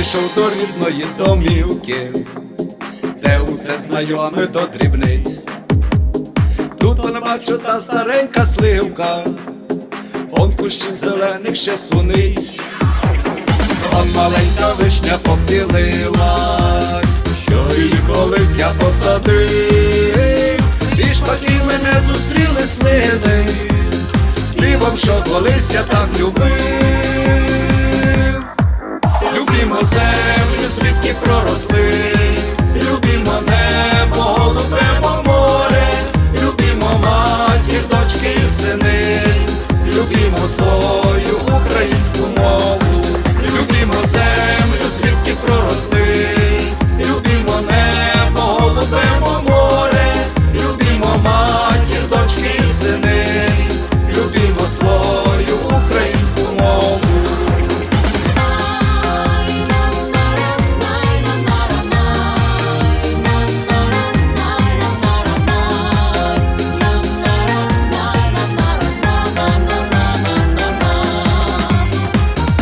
Прийшов до рідної домівки, де усе знайоме до дрібниць. Тут он бачу та старенька сливка, он кущі зелених ще суниць. Он маленька вишня побілилась, що її колись я посадив, і шпаки мене зустріли сливи, співом, що колись я так любив. Дочки і сини,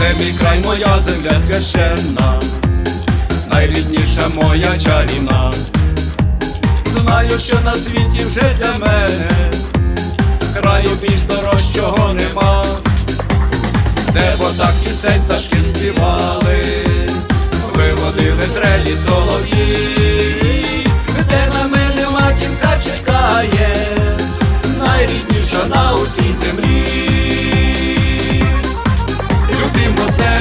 Це мій край, моя земля священна, найрідніша моя чарівна. Знаю, що на світі вже для мене краю більш дорожчого нема, де так пісень пташки співали, виводили трелі солов'ї, де на мене матінка чекає, найрідніша на усій землі. Muslim was.